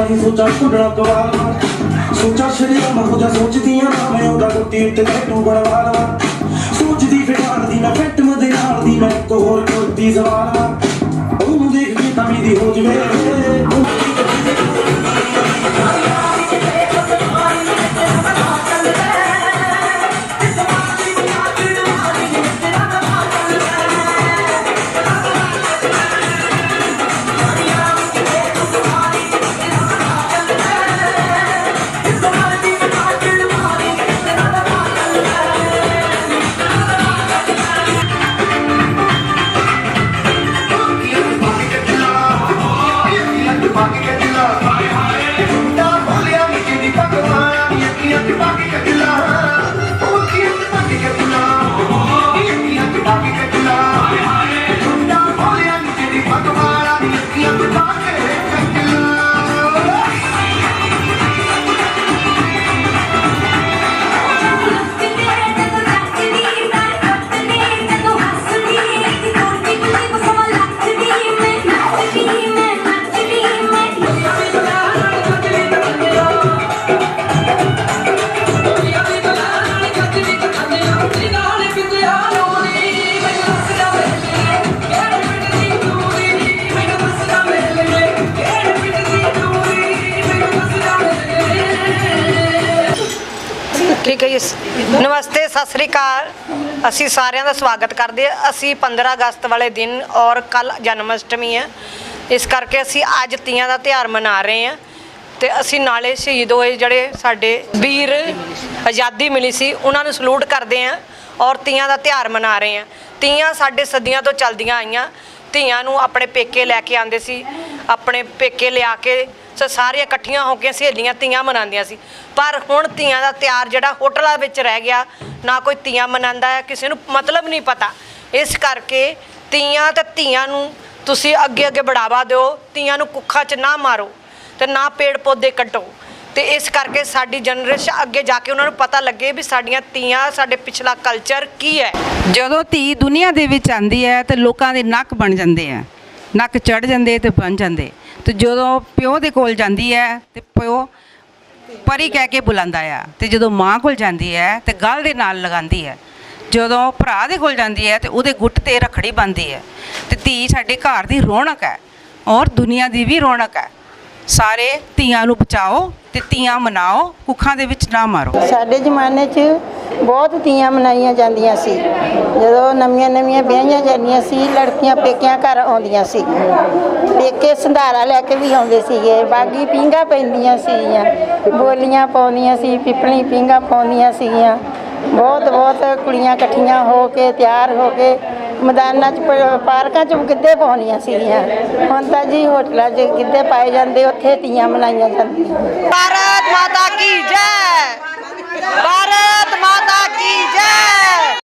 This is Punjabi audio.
ਲੱਗਦੇ ਆ ਤਾਂ ਹੀ ਸੋਚਾਂ ਛੁੱਟਣਾ ਮੈਂ ਖੁਦਾ ਸੋਚਦੀਆਂ ਨਾ ਮੈਂ ਉਹਦਾ ਗੁੱਟੀ ਉੱਤੇ ਟੈਟੂ ਬਣਵਾ ਲਵਾਂ ਸੋਚਦੀ ਫਿਟਾਣ ਦੀ ਮੈਂ ਫਿੱਟ ਮਦੇ ਨਾਲ ਦੀ ਮੈਂ ਇੱਕ ਹੋਰ ਕੋਈ ਸਵਾਲ ਉਹਨੂੰ ਦੇਖ ਕੇ ਤਾਂ ਮੇਰੀ ਹੋ ਜਵੇ। ਠੀਕ ਹੈ ਜੀ। ਨਮਸਤੇ, ਸਤਿ ਸ੍ਰੀ ਅਕਾਲ। ਅਸੀਂ ਸਾਰਿਆਂ ਦਾ ਸਵਾਗਤ ਕਰਦੇ ਹਾਂ। ਅਸੀਂ 15 ਅਗਸਤ ਵਾਲੇ ਦਿਨ ਔਰ ਕੱਲ ਜਨਮ ਅਸ਼ਟਮੀ ਹੈ। ਇਸ ਕਰਕੇ ਅਸੀਂ ਅੱਜ ਤੀਆਂ ਦਾ ਤਿਉਹਾਰ ਮਨਾ ਰਹੇ ਹਾਂ। ਤੇ ਅਸੀਂ ਨਾਲੇ ਸ਼ਹੀਦ ਹੋਏ ਜਿਹੜੇ ਸਾਡੇ ਵੀਰ ਆਜ਼ਾਦੀ ਮਿਲੀ ਸੀ, ਉਹਨਾਂ ਨੂੰ ਸਲੂਟ ਕਰਦੇ ਹਾਂ ਔਰ ਤੀਆਂ ਦਾ ਤਿਉਹਾਰ ਮਨਾ ਰਹੇ ਹਾਂ। ਤੀਆਂ ਸਾਡੇ ਸਦੀਆਂ ਤੋਂ ਚੱਲਦੀਆਂ ਆਈਆਂ। ਧੀਆਂ ਨੂੰ ਆਪਣੇ ਪੇਕੇ ਲੈ ਕੇ ਆਉਂਦੇ ਸੀ। ਆਪਣੇ ਪੇਕੇ ਲਿਆ ਕੇ ਸ ਸਾਰੀਆਂ ਇਕੱਠੀਆਂ ਹੋ ਕੇ ਸਹੇਲੀਆਂ ਤੀਆਂ ਮਨਾਉਂਦੀਆਂ ਸੀ। ਪਰ ਹੁਣ ਤੀਆਂ ਦਾ ਤਿਆਰ ਜਿਹੜਾ ਹੋਟਲਾਂ ਵਿੱਚ ਰਹਿ ਗਿਆ, ਨਾ ਕੋਈ ਤੀਆਂ ਮਨਾਉਂਦਾ ਹੈ, ਕਿਸੇ ਨੂੰ ਮਤਲਬ ਨਹੀਂ ਪਤਾ। ਇਸ ਕਰਕੇ ਤੀਆਂ ਤੇ ਧੀਆਂ ਨੂੰ ਤੁਸੀਂ ਅੱਗੇ ਅੱਗੇ ਬੜਾਵਾ ਦਿਓ ਤੀਆਂ ਨੂੰ ਕੁੱਖਾਂ 'ਚ ਨਾ ਮਾਰੋ ਤੇ ਨਾ ਪੇੜ ਪੌਦੇ ਕੱਟੋ। ਤੇ ਇਸ ਕਰਕੇ ਸਾਡੀ ਜਨਰੇਸ਼ਨ ਅੱਗੇ ਜਾ ਕੇ ਉਹਨਾਂ ਨੂੰ ਪਤਾ ਲੱਗੇ ਵੀ ਸਾਡੀਆਂ ਤੀਆਂ ਸਾਡੇ ਪਿਛਲਾ ਕਲਚਰ ਕੀ ਹੈ। ਜਦੋਂ ਧੀ ਦੁਨੀਆ ਦੇ ਵਿੱਚ ਆਂਦੀ ਹੈ ਤੇ ਲੋਕਾਂ ਦੇ ਨੱਕ ਬਣ ਜਾਂਦੇ ਆ। ਨੱਕ ਚੜ ਜਾਂਦੇ ਤੇ ਬਣ ਜਾਂਦੇ। ਤੇ ਜਦੋਂ ਪਿਓ ਦੇ ਕੋਲ ਜਾਂਦੀ ਹੈ, ਤੇ ਪਿਓ ਪਰੀ ਕਹਿ ਕੇ ਬੁਲਾਉਂਦਾ ਆ। ਤੇ ਜਦੋਂ ਮਾਂ ਕੋਲ ਜਾਂਦੀ ਹੈ, ਤੇ ਗਲ ਦੇ ਨਾਲ ਲਗਾਉਂਦੀ ਹੈ। ਜਦੋਂ ਭਰਾ ਦੇ ਕੋਲ ਜਾਂਦੀ ਹੈ, ਤੇ ਉਹਦੇ ਗੁੱਟ ਤੇ ਰਖੜੀ ਬੰਨ੍ਹਦੀ ਹੈ। ਤੇ ਧੀ ਸਾਡੇ ਘਰ ਦੀ ਰੌਣਕ ਹੈ, ਔਰ ਦੁਨੀਆ ਦੀ ਵੀ ਰੌਣਕ ਹੈ। ਸਾਰੇ ਧੀਆਂ ਨੂੰ ਬਚਾਓ ਤੇ ਧੀਆਂ ਮਨਾਓ, ਕੁੱਖਾਂ ਦੇ ਵਿੱਚ ਨਾ ਮਾਰੋ। ਸਾਡੇ ਜ਼ਮਾਨੇ 'ਚ ਬਹੁਤ ਧੀਆਂ ਮਨਾਈਆਂ ਜਾਂਦੀਆਂ ਸੀ। ਜਦੋਂ ਨਵੀਆਂ ਨਵੀਆਂ ਵਿਆਹੀਆਂ ਜਾਂਦੀਆਂ ਸੀ, ਲੜਕੀਆਂ ਪੇਕਿਆਂ ਘਰ ਆਉਂਦੀਆਂ ਸੀ। ਪੇਕੇ ਸੰਧਾਰਾ ਲੈ ਕੇ ਵੀ ਆਉਂਦੇ ਸੀਗੇ। ਬਾਗੀ ਪਿੰਗਾ ਪੈਂਦੀਆਂ ਸੀਗੀਆਂ। ਬੋਲੀਆਂ ਪਾਉਂਦੀਆਂ ਸੀ, ਪਿਪਲੀ ਪਿੰਗਾ ਪਾਉਂਦੀਆਂ ਸੀਗੀਆਂ। ਬਹੁਤ ਬਹੁਤ ਕੁੜੀਆਂ ਇਕੱਠੀਆਂ ਹੋ ਕੇ, ਤਿਆਰ ਹੋ ਕੇ ਮੈਦਾਨਾਂ 'ਚ ਪਾਰਕਾਂ 'ਚ ਗਿੱਧੇ ਪਾਉਣੀਆਂ ਸੀਗੀਆਂ। ਹੁਣ ਤਾਂ ਜੀ ਹੋਟਲਾਂ 'ਚ ਗਿੱਧੇ ਪਾਏ ਜਾਂਦੇ, ਉੱਥੇ ਤੀਆਂ ਮਨਾਈਆਂ ਜਾਂਦੀਆਂ। ਭਾਰਤ ਮਾਤਾ ਕੀ ਜੈ? ਭਾਰਤ ਮਾਤਾ ਕੀ ਜੈ?